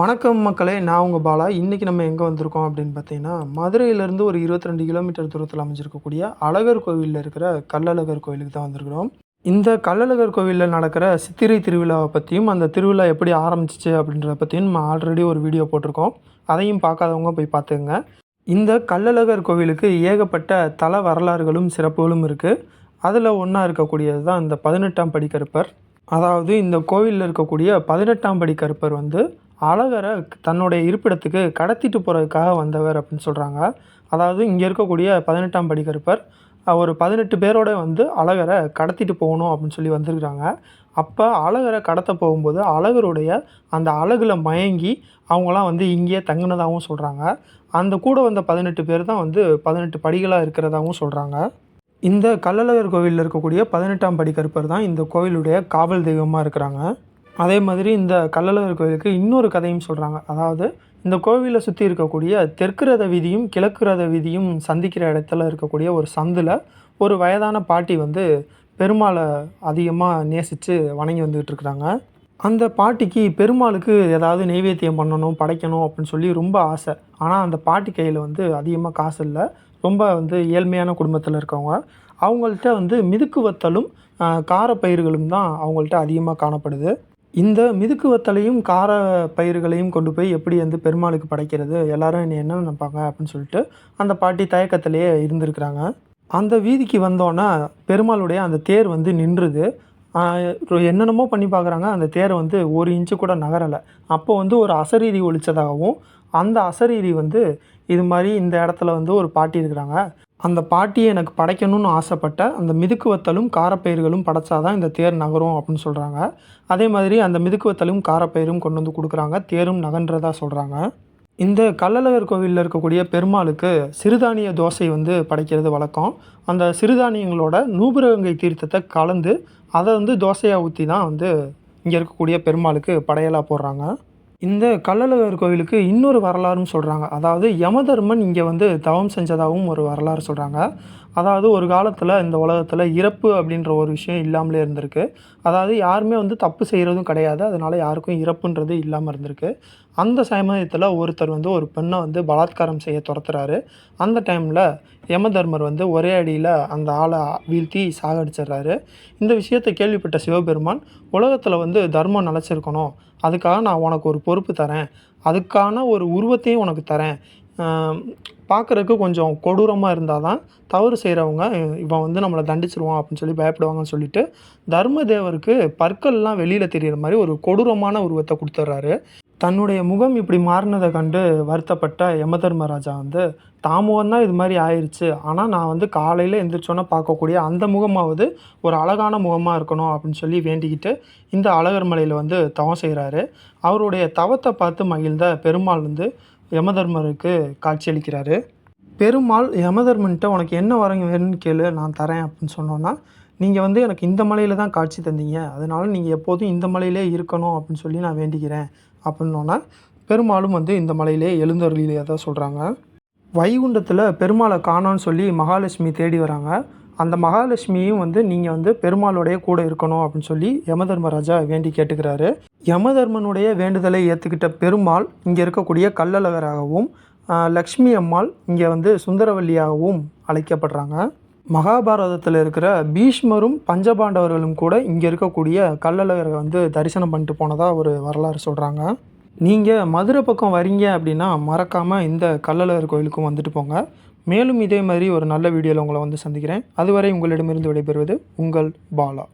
வணக்கம் மக்களே நான் உங்கள் பாலா. இன்றைக்கி நம்ம எங்கே வந்திருக்கோம் அப்படின்னு பார்த்தீங்கன்னா மதுரையிலேருந்து ஒரு 22 கிலோமீட்டர் தூரத்தில் அமைஞ்சிருக்கக்கூடிய அழகர் கோவிலில் இருக்கிற கள்ளழகர் கோவிலுக்கு தான் வந்திருக்கிறோம். இந்த கள்ளழகர் கோவிலில் நடக்கிற சித்திரை திருவிழாவை பற்றியும் அந்த திருவிழா எப்படி ஆரம்பிச்சிச்சு அப்படின்றத பற்றியும் நம்ம ஆல்ரெடி ஒரு வீடியோ போட்டிருக்கோம். அதையும் பார்க்காதவங்க போய் பார்த்துங்க இந்த கள்ளழகர் கோவிலுக்கு ஏகப்பட்ட தல வரலாறுகளும் சிறப்புகளும் இருக்குது அதில் ஒன்றா இருக்கக்கூடியது தான் இந்த பதினெட்டாம் படி கருப்பர் அதாவது இந்த கோவிலில் இருக்கக்கூடிய பதினெட்டாம் படி கருப்பர் வந்து அழகரை தன்னுடைய இருப்பிடத்துக்கு கடத்திட்டு போகிறதுக்காக வந்தவர் அப்படின்னு சொல்கிறாங்க அதாவது இங்கே இருக்கக்கூடிய பதினெட்டாம் படி கருப்பர் ஒரு பதினெட்டு பேரோட வந்து அழகரை கடத்திட்டு போகணும் அப்படின்னு சொல்லி வந்திருக்கிறாங்க. அப்போ அழகரை கடத்த போகும்போது அழகருடைய அந்த அழகில் மயங்கி அவங்களாம் வந்து இங்கேயே தங்கினதாகவும் சொல்கிறாங்க அந்த கூட வந்த பதினெட்டு பேர் தான் வந்து பதினெட்டு படிகளாக இருக்கிறதாகவும் சொல்கிறாங்க இந்த கள்ளழகர் கோவிலில் இருக்கக்கூடிய பதினெட்டாம் படி கருப்பர் தான் இந்த கோவிலுடைய காவல் தெய்வமாக இருக்கிறாங்க. அதே மாதிரி இந்த கள்ளழகர் கோவிலுக்கு இன்னொரு கதையும் சொல்கிறாங்க அதாவது இந்த கோவிலை சுற்றி இருக்கக்கூடிய தெற்கு ரத வீதியும் கிழக்கு ரத வீதியும் சந்திக்கிற இடத்துல இருக்கக்கூடிய ஒரு சந்தில் ஒரு வயதான பாட்டி வந்து பெருமாளை அதிகமாக நேசித்து வணங்கி வந்துக்கிட்டு இருக்கிறாங்க. அந்த பாட்டிக்கு பெருமாளுக்கு ஏதாவது நெய்வேத்தியம் பண்ணணும் படைக்கணும் அப்படின்னு சொல்லி ரொம்ப ஆசை. ஆனால் அந்த பாட்டி கையில் வந்து அதிகமாக காசு இல்லை. ரொம்ப வந்து ஏழ்மையான குடும்பத்தில் இருக்கவங்க. அவங்கள்ட்ட வந்து மிதுக்கு வத்தலும் காரப்பயிர்களும் தான் அவங்கள்ட்ட அதிகமாக காணப்படுது. இந்த மிதுக்கு வத்தலையும் கார பயிர்களையும் கொண்டு போய் எப்படி வந்து பெருமாளுக்கு படைக்கிறது? எல்லாரும் என்னை என்ன நினைப்பாங்க அப்படின்னு சொல்லிட்டு அந்த பாட்டி தயக்கத்திலேயே இருந்திருக்கிறாங்க. அந்த வீதிக்கு வந்தோன்னே பெருமாளுடைய அந்த தேர் வந்து நின்றுது. என்னென்னமோ பண்ணி பார்க்குறாங்க. அந்த தேரை வந்து ஒரு இன்ச்சு கூட நகரலை. அப்போ வந்து ஒரு அசரீரி ஒழிச்சதாகவும் அந்த அசரீரி வந்து இது மாதிரி இந்த இடத்துல வந்து ஒரு பாட்டி இருக்கிறாங்க. அந்த பாட்டியை எனக்கு படைக்கணும்னு ஆசைப்பட்ட அந்த மிதுக்கு வத்தலும் காரப்பயிர்களும் படைச்சாதான் இந்த தேர் நகரும் அப்படின்னு சொல்கிறாங்க அதே மாதிரி அந்த மிதுக்கு வத்தலும் காரப்பயிரும் கொண்டு வந்து கொடுக்குறாங்க. தேரும் நகன்றதா சொல்கிறாங்க இந்த கள்ளழகர் கோவிலில் இருக்கக்கூடிய பெருமாளுக்கு சிறுதானிய தோசை வந்து படைக்கிறது வழக்கம். அந்த சிறுதானியங்களோட நூபுரகங்கை தீர்த்தத்தை கலந்து அதை வந்து தோசையாக ஊற்றி தான் வந்து இங்கே இருக்கக்கூடிய பெருமாளுக்கு படையலாக போடுறாங்க. இந்த கள்ளழகர் கோவிலுக்கு இன்னொரு வரலாறும் சொல்கிறாங்க அதாவது யமதர்மன் இங்கே வந்து தவம் செஞ்சதாகவும் ஒரு வரலாறு சொல்கிறாங்க அதாவது ஒரு காலத்தில் இந்த உலகத்தில் இறப்பு அப்படின்ற ஒரு விஷயம் இல்லாமலே இருந்திருக்கு. அதாவது யாருமே வந்து தப்பு செய்கிறதும் கிடையாது. அதனால் யாருக்கும் இறப்புன்றது இல்லாமல் இருந்திருக்கு. அந்த சமயத்தில் ஒருத்தர் வந்து ஒரு பெண்ணை வந்து பலாத்காரம் செய்ய துரத்துறாரு. அந்த டைமில் யமதர்மர் வந்து ஒரே அடியில் அந்த ஆளை வீழ்த்தி சாகடிச்சிடுறாரு. இந்த விஷயத்தை கேள்விப்பட்ட சிவபெருமான் உலகத்தில் வந்து தர்மம் நிலச்சிருக்கணும். அதுக்காக நான் உனக்கு ஒரு பொறுப்பு தரேன். அதுக்கான ஒரு உருவத்தையும் உனக்கு தரேன். பார்க்குறதுக்கு கொஞ்சம் கொடூரமாக இருந்தால் தான் தவறு செய்கிறவங்க இவன் வந்து நம்மளை தண்டிச்சிருவான் அப்படின்னு சொல்லி பயப்படுவாங்கன்னு சொல்லிட்டு தர்மதேவருக்கு பற்கள்லாம் வெளியில் தெரிகிற மாதிரி ஒரு கொடூரமான உருவத்தை கொடுத்துட்றாரு தன்னுடைய முகம் இப்படி மாறினதை கண்டு வருத்தப்பட்ட யமதர்மராஜா வந்து தாமுகம் தான் இது மாதிரி ஆயிடுச்சு ஆனால் நான் வந்து காலையில் எந்திரிச்சோன்னே பார்க்கக்கூடிய அந்த முகமாவது ஒரு அழகான முகமாக இருக்கணும் அப்படின்னு சொல்லி வேண்டிக்கிட்டு இந்த அழகர் மலையில் வந்து தவம் செய்கிறாரு அவருடைய தவத்தை பார்த்து மகிழ்ந்த பெருமாள் வந்து யமதர்மருக்கு காட்சியளிக்கிறாரு பெருமாள் யமதர்மன்ட்ட உனக்கு என்ன வரங்க வேணும்னு கேளு நான் தரேன் அப்படின்னு சொன்னோன்னா நீங்கள் வந்து எனக்கு இந்த மலையில் தான் காட்சி தந்தீங்க. அதனால் நீங்கள் எப்போதும் இந்த மலையிலே இருக்கணும் அப்படின்னு சொல்லி நான் வேண்டிக்கிறேன் அப்படின்னோன்னா பெருமாளும் வந்து இந்த மலையிலே எழுந்தருளிலே தான் சொல்கிறாங்க வைகுண்டத்தில் பெருமாளை காணோன்னு சொல்லி மகாலட்சுமி தேடி வராங்க. அந்த மகாலட்சுமியும் வந்து நீங்கள் வந்து பெருமாளுடைய கூட இருக்கணும் அப்படின்னு சொல்லி யமதர்மராஜா வேண்டி கேட்டுக்கிறாரு. யமதர்மனுடைய வேண்டுதலை ஏற்றுக்கிட்ட பெருமாள் இங்கே இருக்கக்கூடிய கல்லழகராகவும் லக்ஷ்மி அம்மாள் இங்கே வந்து சுந்தரவல்லியாகவும் அழைக்கப்படுறாங்க. மகாபாரதத்தில் இருக்கிற பீஷ்மரும் பஞ்சபாண்டவர்களும் கூட இங்கே இருக்கக்கூடிய கல்லழகரை வந்து தரிசனம் பண்ணிட்டு போனதாக ஒரு வரலாறு சொல்கிறாங்க நீங்கள் மதுரை பக்கம் வரீங்க அப்படின்னா மறக்காமல் இந்த கல்லழகர் கோயிலுக்கும் வந்துட்டு போங்க. மேலும் இதே மாதிரி ஒரு நல்ல வீடியோவில் உங்களை வந்து சந்திக்கிறேன். அதுவரை உங்களிடமிருந்து விடைபெறுவது உங்கள் பாலா.